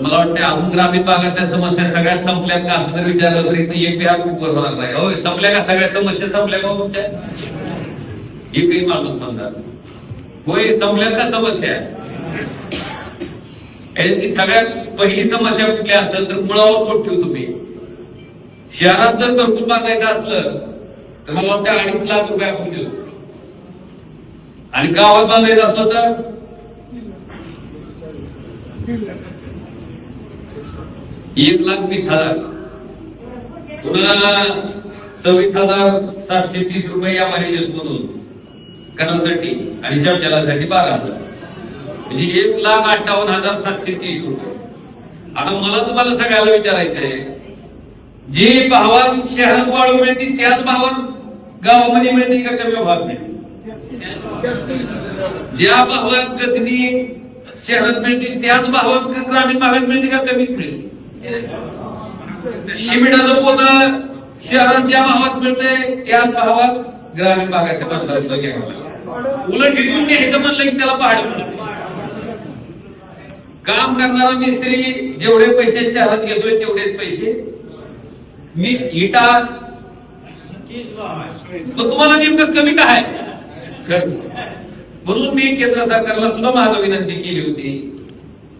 मला वाटतं अजून ग्रामीण भागातल्या समस्या सगळ्या संपल्यात का असं जर विचारलं तरी एक बिहार खूप बरोबर नाही हो संपल्या का सगळ्या समस्या? संपल्या का हो तुमच्या? एकही माणूस म्हणतात. होय संपल्यात का समस्या? सगळ्यात पहिली समस्या कुठली असेल तर मुळावर पोट ठेवू तुम्ही. शहरात जर घरकुल बांधायचं असलं तर मला वाटतं अडीच लाख रुपये आपण देऊ. आणि गावात बांधायचं असलं तर? एक लाख वीस हजार. पुन्हा सव्वीस हजार सातशे तीस रुपये या मधून कणासाठी आणि शौचालयासाठी बारा हजार. म्हणजे एक लाख अठ्ठावन्न हजार सातशे तीस रुपये. आता मला तुम्हाला सगळ्याला विचारायचं आहे जे भावात शहरात वाढू मिळतील त्याच भावात गावामध्ये मिळते का कमी भाग मिळते ज्या भावात गती शहरात मिळतील त्याच भावात ग्रामीण भागात मिळते का कमीच मिळते शिमिटाचं पोत शहरात ज्या भावात मिळतंय त्याच भावात ग्रामीण भागाच्या पंधरा घ्यावं उलट इथून घ्यायचं म्हणलं की त्याला पहाड काम करणारा मिस्त्री जेवढे पैसे शहरात घेतोय तेवढेच पैसे. मी इटा मग तुम्हाला नेमकं कमी काय? म्हणून मी केंद्र सरकारला सुद्धा माझा विनंती केली होती.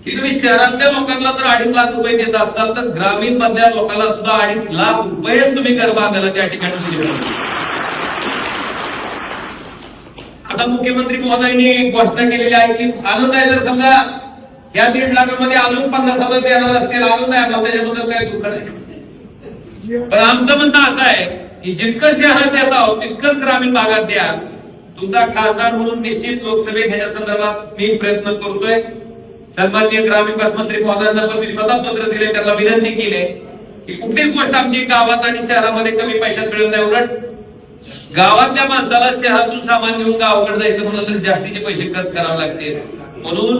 की तुम्ही शहरातल्या लोकांना जर अडीच लाख रुपये देत असाल तर ग्रामीण मधल्या लोकांना सुद्धा अडीच लाख रुपये तुम्ही घर बांधायला त्या ठिकाणी दिले आता मुख्यमंत्री महोदयांनी घोषणा केलेली आहे की आनंद आहे जर समजा या दीड लाखामध्ये अजून पन्नास हजार देणार असतील आनंद आहे आम्हाला त्याच्याबद्दल काही दुःख नाही. पण आमचं म्हणणं असं आहे की जितकं शहरात देत आहोत तितकंच ग्रामीण भागात द्या. तुमचा खासदार म्हणून निश्चित लोकसभेत ह्याच्या संदर्भात मी प्रयत्न करतोय. सन्माननीय ग्रामीण विकास मंत्री महोदयांना पण मी स्वतः पत्र दिले त्यांना विनंती केली की कुठलीच गोष्ट आमची गावात आणि शहरामध्ये कमी पैशात मिळत नाही. उलट गावातल्या माणसाला शहरातून सामान घेऊन गावाकडे जायचं म्हणलं तर जास्तीचे पैसे खर्च करावे लागतील म्हणून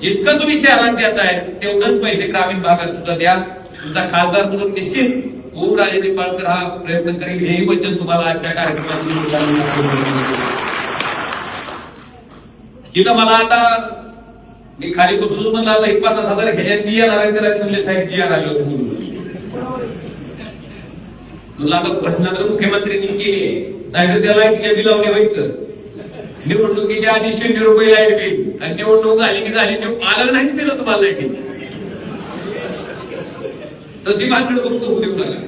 जितकं तुम्ही शहरात देताय तेवढंच पैसे ग्रामीण भागात सुद्धा द्या. तुमचा खासदार म्हणून निश्चित ओम राजे निंबाळकर हा प्रयत्न करेल. हेही वचन तुम्हाला आजच्या कार्यक्रमातून मला आता मी खाली बसून म्हणलं आता एक पन्नास हजार ह्याच्यात मी येणार आहे त्याला तुमचे साहेब जी आले होते म्हणून तुला आता घटना तर मुख्यमंत्र्यांनी केली. नाही तर त्या लाईटच्या बिलावणे व्हायचं. निवडणुकीच्या आधी शून्य रुपये लाइट बिल. आणि निवडणूक झाली की झाली आलं नाही दिलं तुम्हाला लाइट तशी भानगड बघतो होऊ देऊ नका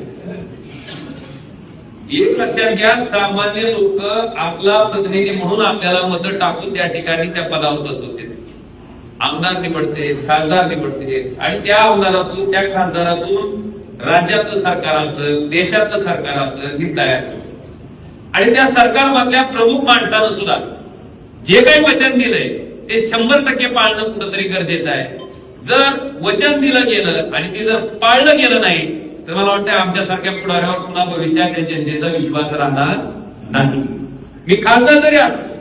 एक लक्षात घ्या सामान्य लोक आपला प्रतिनिधी म्हणून आपल्याला मतं टाकून त्या ठिकाणी त्या पदावर बसवते आमदार निवडते खासदार निवडते. आणि त्या आमदारातून त्या खासदारातून राज्यातलं सरकार असेल देशातलं सरकार असेल ही तयार आणि त्या सरकारमधल्या प्रमुख माणसानं सुद्धा जे काही वचन दिलंय ते शंभर टक्के पाळणं कुठंतरी गरजेचं आहे. जर वचन दिलं गेलं आणि ते जर पाळलं गेलं नाही तर मला वाटतं आमच्यासारख्या पुढाऱ्यावर पुन्हा भविष्यात त्या जनतेचा विश्वास राहणार नाही. मी खासदार जरी असलो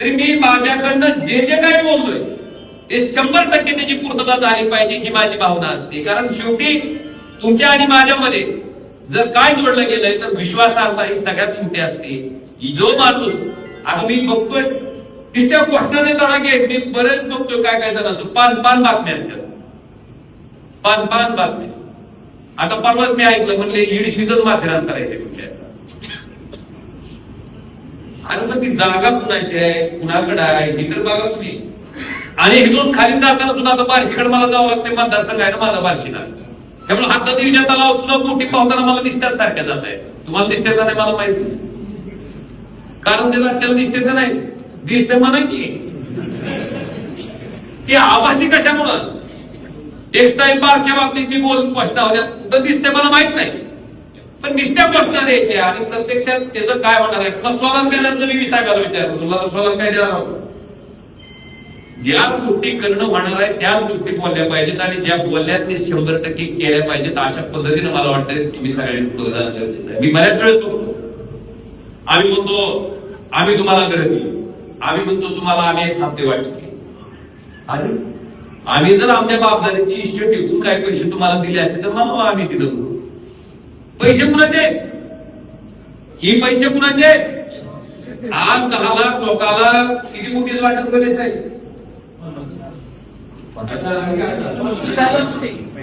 तरी मी माझ्याकडनं जे जे काही बोलतोय ते शंभर टक्के त्याची पूर्तता झाली पाहिजे ही माझी भावना असते. कारण शेवटी तुमच्या आणि माझ्यामध्ये जर काय जोडलं गेलंय तर विश्वासार्हता ही सगळ्यात मोठी असते. जो माणूस आता मी बघतोय नुसत्या घोषणाने तडाखे घेत मी बरेच बघतोय काय काय जणांचं. पान पान बातम्या असतात. पान पान बातम्या. आता परवाच मी ऐकलं म्हणले ईड माथेरान करायचंय कुठल्या अरे मग ती जागा कुणाची आहे? कुणाकडे आहे? ही तर बघा तुम्ही. आणि इथून खाली जाताना सुद्धा आता बार्शीकडे मला जावं लागतंय मतदारसंघ आहे ना माझा बार्शीला. त्यामुळे हातात देवीच्या तलाव सुद्धा मोठी पावताना मला दिसतात सारख्या जात आहे तुम्हाला दिसते का नाही मला माहिती नाही. कारण ते आपल्याला दिसते का नाही? दिसते म्हणा की. ती आभासी कशामुळं? टेक्सटाईल पार्कच्या बाबतीत मी बोल घोषणा होत्या तर दिसते मला माहीत नाही. पण निस्त्या घोषणा द्यायच्या आणि प्रत्यक्षात त्याचं काय होणार आहे? तुला सोलार पॅनलचं मी विचारायला विचार तुला सोलार काय देणार ज्या गोष्टी करणं होणार आहे त्या गोष्टी बोलल्या पाहिजेत आणि ज्या बोलल्या ते शंभर टक्के केल्या पाहिजेत अशा पद्धतीने मला वाटतं तुम्ही सगळ्यांनी पुढे मी बऱ्याच वेळेस बघतो आम्ही म्हणतो आम्ही तुम्हाला गरज दिली आम्ही म्हणतो तुम्हाला आम्ही एक हप्ते वाटले अरे आम्ही जर आमच्या बापदारीची इष्ट टिकून काय पैसे तुम्हाला दिले असते तर म्हणून आम्ही दिलं पैसे कुणाचे ही पैसे कुणाचे आज दहा लाख लोकांना किती मोठी वाटत करायचं आहे?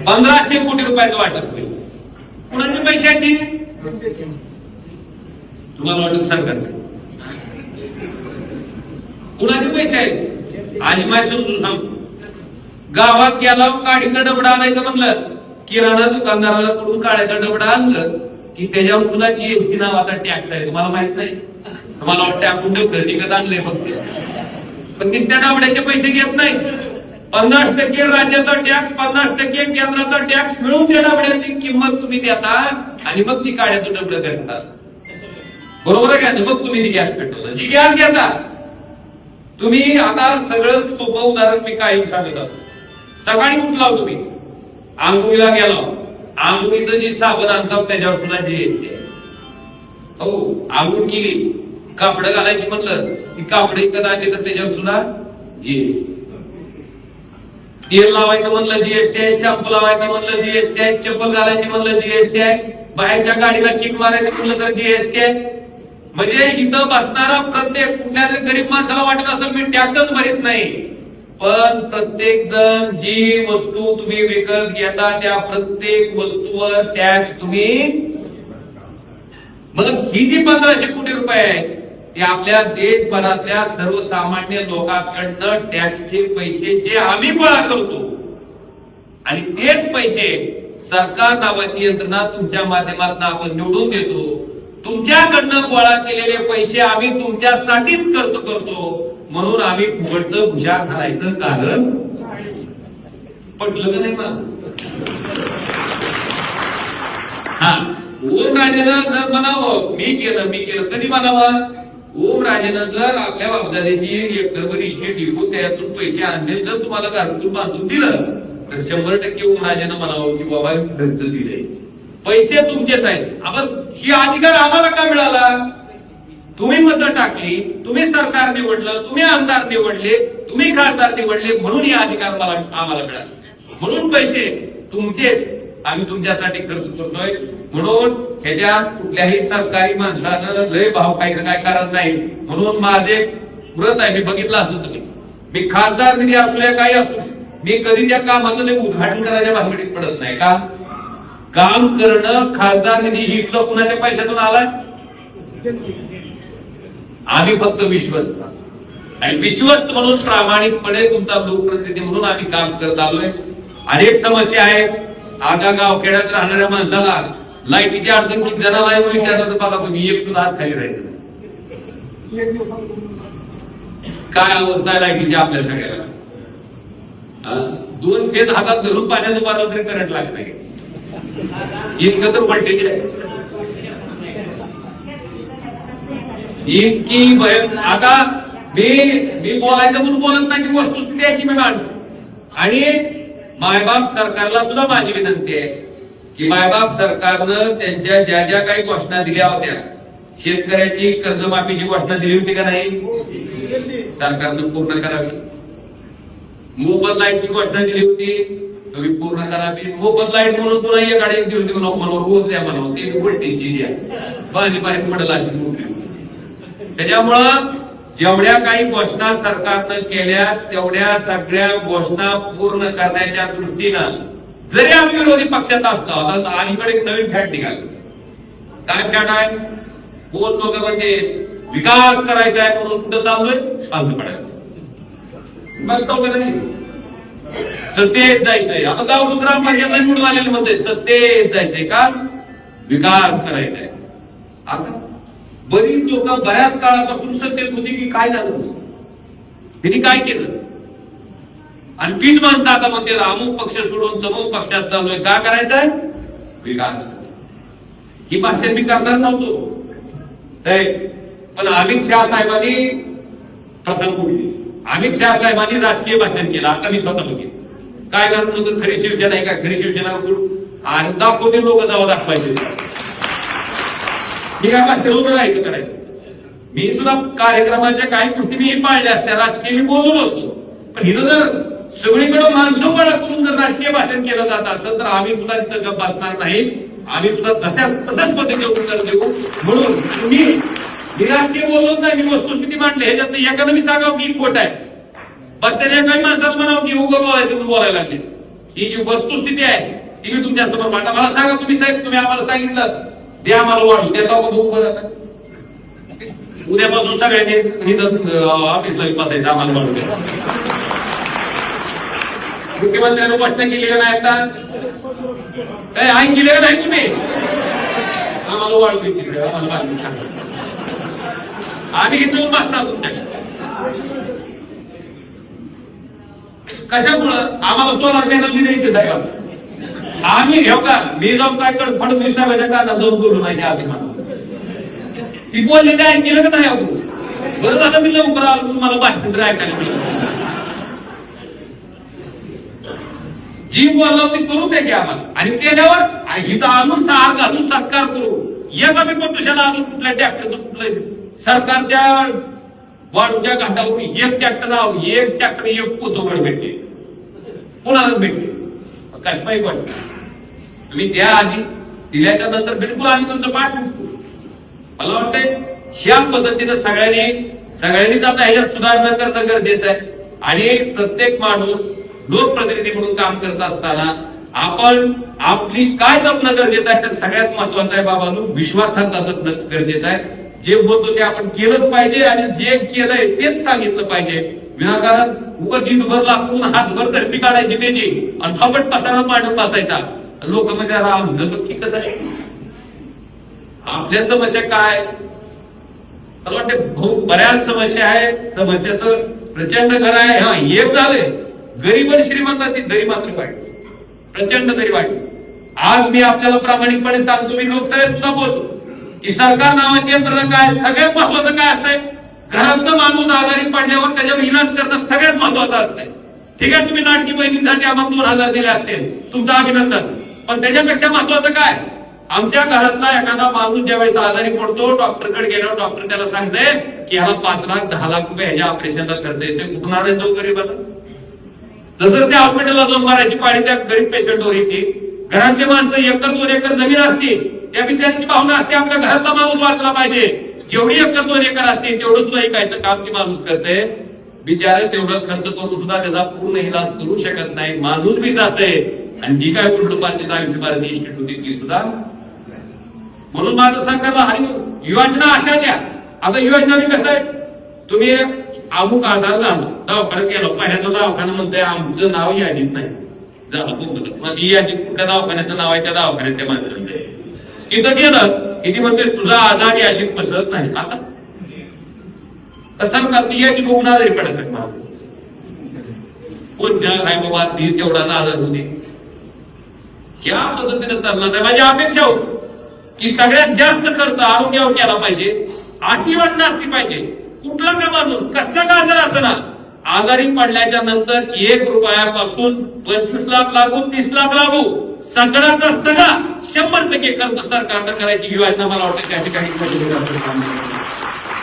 पंधराशे कोटी रुपयाचं वाटप होईल कुणाचे पैसे आहेत तुम्हाला वाटत सरकार. कुणाचे पैसे आहेत? आणि माय समजून सांग. गावात गेला काडीचा डबडा आणायचं म्हणलं किराणा दुकानदाराला कडून काळ्याचा डबडा आणलं की त्याच्यावर तुला जीएसटी नावाचा टॅक्स आहे. तुम्हाला माहीत नाही? तुम्हाला वाटतं आपण खरेदी तिकत आणलंय फक्त. पण त्या डबड्याचे पैसे घेत नाही. पन्नास टक्के राज्याचा टॅक्स पन्नास टक्के केंद्राचा टॅक्स मिळून त्या डबड्याची किंमत तुम्ही देता आणि मग ती काढ्याचं डबडं करता बरोबर आहे का? मग तुम्ही ती गॅस पेटवता. जी गॅस घेता. तुम्ही आता सगळं सोपं उदाहरण मी कायम सांगत असतो. सकाळी उठला हो तुम्ही. आंघोळीला गेलो हो. आंघोळीचं जी साबण आणतात हो, त्याच्यावर सुद्धा जीएसटी आहे हो आंघोळ केली. कापड घालायची म्हटलं की कापड विकत आणली तर त्याच्यावर सुद्धा जीएसटी तेल लावायचं म्हणलं जीएसटी आहे शॅम्पू लावायचं म्हणलं जीएसटी आहे चप्पल घालायची म्हणलं जीएसटी आहे बाहेरच्या गाडीला किक मारायचं म्हणलं तर जीएसटी आहे म्हणजे इथं बसणारा प्रत्येक कुठल्या तरी गरीब माणसाला वाटत असेल मी टॅक्सच भरीत नाही. पण प्रत्येक जण जी वस्तू तुम्ही विकत घेता त्या प्रत्येक वस्तूवर टॅक्स तुम्ही मग ही जी पंधराशे कोटी रुपये आहे ते आपल्या देशभरातल्या सर्वसामान्य लोकांकडनं टॅक्सचे पैसे जे आम्ही गोळा करतो आणि तेच पैसे सरकार नावाची यंत्रणा तुमच्या माध्यमातून आपण निवडून देतो. तुमच्याकडनं गोळा केलेले पैसे आम्ही तुमच्यासाठीच खर्च करतो. म्हणून आम्ही फुकटचं भुशार घालायचं कारण पटलं का नाही मला. हा ओम राजेनं जर म्हणावं मी केलं मी केलं कधी म्हणावं? ओम राजेनं जर आपल्या बापदाद्याची एकरभर इष्टे टिकून त्यातून पैसे आणले जर तुम्हाला घरातून बांधून दिलं तर शंभर टक्के ओम राजेनं म्हणावं की बाबा घरचं दिले पैसे तुमचेच आहेत. आपण ही अधिकार आम्हाला का मिळाला? तुम्ही मतं टाकली तुम्ही सरकार निवडलं तुम्ही आमदार निवडले तुम्ही खासदार निवडले म्हणून हे अधिकार मला आम्हाला मिळाले. म्हणून पैसे तुमचेच. आम्ही तुमच्यासाठी खर्च करतोय म्हणून ह्याच्यात कुठल्याही सरकारी माणसानं लय भाव खायचं काय कारण नाही. म्हणून माझे व्रत आहे. मी बघितलं असं तुम्ही. मी खासदार निधी असू या काही असू मी कधी त्या कामाचं नाही उद्घाटन करायच्या भानगडीत पडत नाही का? काम करणं खासदार निधी ही सुद्धा कुणाच्या पैशातून आलाय? आम्ही फक्त विश्वस्त. आणि विश्वस्त म्हणून प्रामाणिकपणे तुमचा लोकप्रतिनिधी म्हणून आम्ही काम करत आलोय. अनेक समस्या आहेत. आता गाव खेड्यात राहणाऱ्या माणसाला लाईटीची अडचण किती जणाला आहे विचारलं तर बघा तुम्ही एक सुद्धा हात खाली राहायचं काय अवस्था आहे लाईटीची आपल्या सगळ्याला? दोन फेज हातात धरून पाण्यात उभारलं तरी करंट लागत नाही. इतकं तर व्होल्टेज आहे. इतकी भय आता मी मी बोलायचं म्हणून बोलत नाही की वस्तुस्थिती आहे की मी मांडतो आणि मायबाप सरकारला सुद्धा माझी विनंती आहे की मायबाप सरकारनं त्यांच्या ज्या ज्या काही घोषणा दिल्या होत्या शेतकऱ्याची कर्जमाफीची घोषणा दिली होती का नाही? सरकारनं पूर्ण करावी. मोफत लाईटची घोषणा दिली होती. तुम्ही पूर्ण करावी मोफत लाइट म्हणून तुला एक एक दिवस देऊ नको म्हणून रोज द्या म्हणून ती व्होल्टेजची द्या. पाणी पाणी पडलं अशी त्याच्यामुळं जेवढ्या काही घोषणा सरकारनं केल्या तेवढ्या सगळ्या घोषणा पूर्ण करण्याच्या दृष्टीनं जरी आम्ही विरोधी पक्षात असतो आता अलीकडे एक नवीन फॅट निघाली. काय फॅट आहे? बोल लोक म्हणजे विकास करायचा आहे म्हणून कुठं चाललोय? शांत पडायचं बघतो का नाही? सत्तेत जायचंय. आता गाव ग्रामपंचायत निवडून आलेले म्हणते सत्तेत जायचंय का? विकास करायचा आहे आता बरीच लोक बऱ्याच काळापासून सत्तेत होती की काय झालं? त्यांनी काय केलं? आणि तीन माणसं आता म्हणते अमुक पक्ष सोडून तमुक पक्षात चाललोय. काय करायचंय विकास. ही भाषण मी करणार नव्हतो. काय? पण अमित शहा साहेबांनी प्रथम बोलली. अमित शहा साहेबांनी राजकीय भाषण केलं. आता मी स्वतः बघितलं काय कारण खरी शिवसेना आहे का? खरी शिवसेना सोडून आणि दाखवते लोक जावं दाखवायचे मी काय ठरवलं नाही करायचं. मी सुद्धा कार्यक्रमाच्या काही गोष्टी मी पाळल्या असत्या राजकीय मी बोलून असतो पण हिनं जर सगळीकडे माणसं करून जर राजकीय भाषण केलं जात असेल तर आम्ही सुद्धा तिथं गप बसणार नाही. आम्ही सुद्धा तशाच तशाच पद्धतीने उत्तर देऊ. म्हणून तुम्ही मी राजकीय बोललोच नाही मी वस्तुस्थिती मांडली. ह्याच्यात एखादं मी सांगावं की खोट आहे. बस त्याने काही माणसाला म्हणावं की उगं बोलायचं म्हणून बोलायला लागले. ही जी वस्तुस्थिती आहे ती मी तुमच्यासमोर मांडा मला सांगा तुम्ही साहेब तुम्ही आम्हाला सांगितलं द्या आम्हाला वाढू देता का बघू. बरं उद्यापासून सगळ्यांनी इथं ऑफिसला बसायचं आम्हाला वाढू द्या मुख्यमंत्र्यांनी प्रश्न केली का नाही आता? काय ऐन केली का नाही तुम्ही? आम्हाला वाढू देतील आम्हाला आम्ही इथं येऊन बसणार तुमच्याकडे. कशामुळं? आम्हाला सोलार पॅनल द्यायचे साहेब. आम्ही घेऊ का? मी जाऊन काय कर? फडणवीस साहेबाच्या काना जाऊन बोलू नाही असं म्हणा ती बोलली काय केलं का नाही अजून? बरं झालं मी लवकर आलो. तुम्हाला भाषण ऐकायला मिळालं. जी बोलला ती करू दे की आम्हाला. आणि केल्यावर आणि आणून सार घालून सत्कार करू. एक आम्ही पटुशाला अजून कुठल्या ट्रॅक्टरचं कुठलं सरकारच्या वाढूच्या घाटावर एक ट्रॅक्टर आहो एक ट्रॅक्टर एक पोतोगड भेटते कोणालाच भेटते कशमाई पण तुम्ही द्या आधी दिल्याच्या नंतर बिलकुल आम्ही तुमचं पाठ उठतो. मला वाटतंय ह्या पद्धतीनं सगळ्यांनी सगळ्यांनीच आता ह्याच्यात सुधारणा करणं गरजेचं आहे. आणि प्रत्येक माणूस लोकप्रतिनिधी म्हणून काम करत असताना आपण आपली काय जपणं गरजेचं आहे तर सगळ्यात महत्वाचं आहे बाबांनो. विश्वासार्थ जपणं गरजेचं आहे. जे बोलतो ते आपण केलंच पाहिजे आणि जे केलंय तेच सांगितलं पाहिजे. विनाकारण उगाच जीतभर लागून हातभर धरती काढायची त्याची. आणि थांबट पसारा पाडत बसायचा. लोक म्हणजे अरे आमचं की कसं आपल्या समस्या काय? मला वाटते बऱ्याच समस्या आहे समस्याचं प्रचंड घर आहे. हा एक झालंय. गरीब आणि श्रीमंताची दरी मात्र पाहिजे प्रचंड दरी वाटते आज मी आपल्याला प्रामाणिकपणे सांगतो मी लोकसभेत सुद्धा बोलतो की सरकार नावाची यंत्रणा काय? सगळ्यात महत्वाचं काय असतंय? घरातलं माणूस आजारी पडल्यावर त्याच्यावर इलाज करणं सगळ्यात महत्वाचं असतंय. ठीक आहे तुम्ही नाटकी बहिणीसाठी आम्हाला दोन हजार दिले असतील. तुमचं अभिनंदन. पण त्याच्यापेक्षा महत्वाचं काय? आमच्या घरातला एखादा माणूस ज्यावेळेस आजारी पडतो डॉक्टरकडे गेल्यावर डॉक्टर त्याला सांगते की ह्याला पाच लाख दहा लाख रुपये ह्याच्या ऑपरेशनला खर्च येते कुठून आणायचं जाऊ गरीबाला जसं त्या हॉस्पिटलला जाऊन मारायची पाळी त्या गरीब पेशंटवर येते. घरातली माणसं एकर दोन एकर जमीन असते. त्या बिचारांची भावना असते आपल्या घरातला माणूस वाचला पाहिजे. जेवढी एकर दोन एकर असते तेवढं सुद्धा ऐकायचं काम की माणूस करते बिचारे तेवढं खर्च करून सुद्धा त्याचा पूर्ण इलाज करू शकत नाही. माणूस बी जाते आणि जी काय उलट पालखी आयुष्य भारती इन्स्टिट्यूट होती ती सुद्धा. म्हणून माझं सांगायला आणि योजना अशा द्या. आता योजना मी कसं आहे? तुम्ही अमुक आधार झालो दवाखान्यात गेलो. पहिल्यांदा दवाखाना म्हणतोय आमचं नाव यादीत नाही. झालं मग ही यादीत कुठल्या दवाखान्याचं नाव आहे त्या दवाखान्यात त्या माणसाचं. तिथं गेलं. किती म्हणते तुझा आधार अजित बसत नाही. आता कसं का ती बघून आजारी पडायचं माझं कोणत्या काय बाबा ती तेवढाच आजार होते या पद्धतीने चालणार नाही. माझी अपेक्षा होती की सगळ्यात जास्त खर्च आरोग्यावर केला पाहिजे. अशी योजना असली पाहिजे. कुठला का माणूस कसला का आजार असणार? आजारी पडल्याच्या नंतर एक रुपयापासून पंचवीस लाख लागू तीस लाख लागू. सगळ्याचा सगळा शंभर टक्के खर्च सरकारनं करायची योजना मला वाटतं त्या ठिकाणी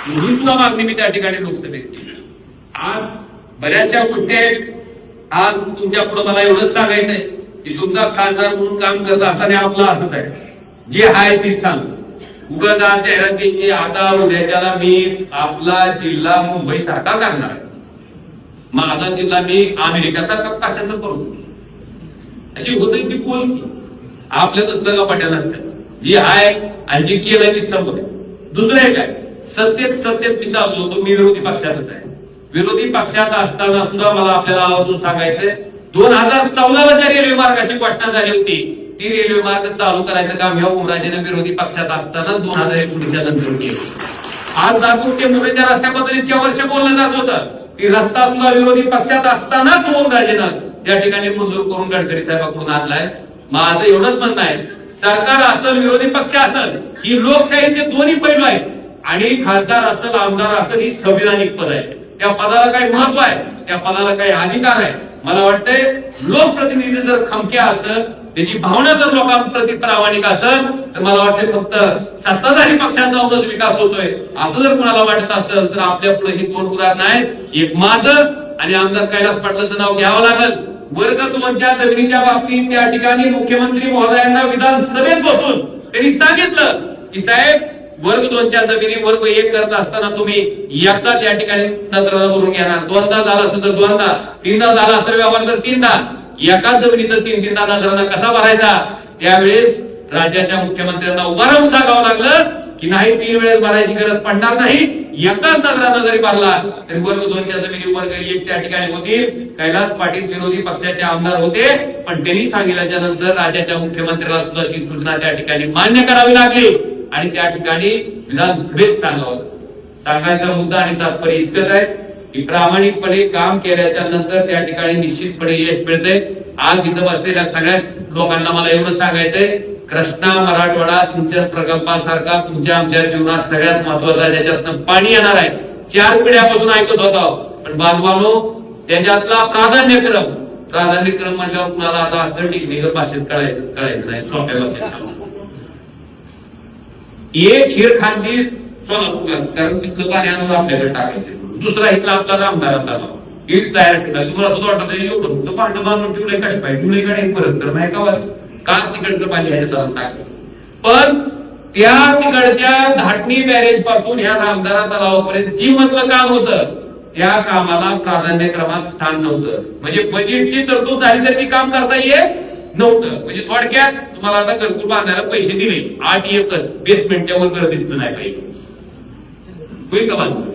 ही सुद्धा मागणी मी त्या ठिकाणी लोकसभेत केली. आज बऱ्याचशा गोष्टी आहेत. आज तुमच्यापुढे मला एवढंच सांगायचंय की तुमचा खासदार म्हणून काम करत असताना आपलं असंच आहे. जे आहे ते सांग. उगाच जाहिरातीची आता उद्याच्याला मी आपला जिल्हा मुंबई सारखा करणार आहे. माझा जिल्हा मी अमेरिकेसारखा कशाचं करू? अशी होते ती बोल की आपल्या तसलं का नसतं जी आहे आणि जी केलं ती समोर दुसरं आहे. काय सत्तेत सत्तेत मी चाललो होतो. मी विरोधी पक्षातच आहे. विरोधी पक्षात असताना सुद्धा मला आपल्याला आवर्जून सांगायचंय दोन हजार चौदाला ज्या रेल्वे मार्गाची घोषणा झाली होती ती रेल्वे मार्ग चालू करायचं काम ह्या उमराजेने विरोधी पक्षात असताना दोन हजार एकोणीसच्या नंतर केलं. आज दाखवून ते मुंबईच्या रस्त्याबद्दल इतक्या वर्ष बोललं जात होतं. की रस्ता सुद्धा विरोधी पक्षात असतानाच ओमराजेनं त्या ठिकाणी मंजूर करून गडकरी साहेबांकडून आणलाय. माझं एवढंच म्हणणं आहे. सरकार असेल विरोधी पक्ष असेल ही लोकशाहीचे दोन्ही पैलू आहेत. आणि खासदार असेल आमदार असेल ही संविधानिक पद आहे त्या पदाला काही महत्त्व आहे त्या पदाला काही अधिकार आहे. मला वाटतंय लोकप्रतिनिधी जर खमक्या असेल त्याची भावना जर लोकांप्रती प्रामाणिक असेल तर मला वाटते फक्त सत्ताधारी पक्षांचा विकास होतोय. असं जर कुणाला वाटत असेल तर आपल्या पुढे ही दोन उदाहरणं आहेत? एक माझं आणि आमदार कैलास पाटलाचं नाव घ्यावं लागेल. वर्ग दोनच्या जमिनीच्या बाबतीत त्या ठिकाणी मुख्यमंत्री महोदयांना विधानसभेत बसून त्यांनी सांगितलं की साहेब वर्ग दोनच्या जमिनी वर्ग एक करत असताना तुम्ही एकदाच या ठिकाणी नजराला भरून घेणार. दोनदा झाला असेल तर दोनदा तीनदा झाला असेल व्यवहार तर तीनदा. एकाच जमिनीचा तीन तीनदा नजराना कसा भरायचा? त्यावेळेस राज्याच्या मुख्यमंत्र्यांना उभा राहून सांगावं लागलं की नाही तीन वेळेस भरायची गरज पडणार नाही. एकाच नजरानं जरी भरला तरी वर्ग दोनच्या जमिनी वर्ग एक त्या ठिकाणी होती. कैलास पाटील विरोधी पक्षाचे आमदार होते. पण त्यांनी सांगितल्याच्या नंतर राज्याच्या मुख्यमंत्र्याला सुद्धा ही सूचना त्या ठिकाणी मान्य करावी लागली. आणि त्या ठिकाणी विधानसभेत सांगावं सांगायचा मुद्दा आणि तात्पर्य इतकंच आहे. की प्रामाणिकपणे काम केल्याच्यानंतर त्या ठिकाणी निश्चितपणे यश मिळते आज इथं बसलेल्या सगळ्या लोकांना मला एवढं सांगायचंय कृष्णा मराठवाडा सिंचन प्रकल्पासारखा तुमच्या आमच्या जीवनात सगळ्यात महत्त्वाचा ज्याच्यातनं पाणी येणार आहे. चार पिढ्यापासून ऐकत होता. पण बांधवानो त्याच्यातला प्राधान्यक्रम प्राधान्यक्रम म्हणल्यावर तुम्हाला आता असं टेक्निकल भाषेत कळायचं कळायचं नाही. सोप्या भाषेत एक खीर खांदी सोलापूर कारण तिथलं पाणी आणून आपल्याकडे टाकायचं दुसरा इथला आपला रामदारात आला. एक तयार केला. तुम्हाला सुद्धा वाटत एवढं मोठं भांडं बांधून ठेवलंय कशा पाहिजे? मुलीकडे परत तर नाही का का तिकडचं पाणी ह्याच्यात पण त्या तिकडच्या धाटणी बॅरेजपासून ह्या रामदारा तलावापर्यंत जी मधलं काम होतं त्या कामाला प्राधान्यक्रमात स्थान नव्हतं. म्हणजे बजेटची तरतूद झाली तर ती काम करता येत नव्हतं. म्हणजे थोडक्यात तुम्हाला आता घरकुल बांधायला पैसे दिले. आठ एकच. बेसमेंटच्या वर घर दिसलं नाही पाहिजे. होईल का बांधून?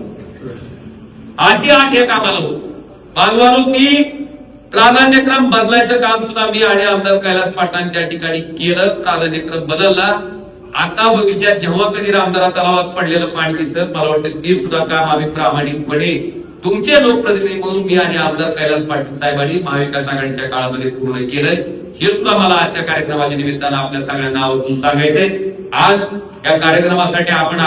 अशी आठ या कामाला होती. बांधवानो ती प्राधान्यक्रम बदलायचं काम सुद्धा मी आणि आमदार कैलास पाटलांनी त्या ठिकाणी केलं. प्राधान्यक्रम बदलला. आता भविष्यात जेव्हा कधी रामदारा तलावात पडलेलं पाणी दिसत मला वाटतं ते सुद्धा काम आम्ही प्रामाणिकपणे तुमचे लोकप्रतिनिधी म्हणून मी आणि आमदार कैलास पाटील साहेबांनी महाविकास आघाडीच्या काळामध्ये पूर्ण केलंय. हे सुद्धा मला आजच्या कार्यक्रमाच्या निमित्तानं आपल्या सगळ्यांना आवर्जून सांगायचंय. आज या कार्यक्रमासाठी आपण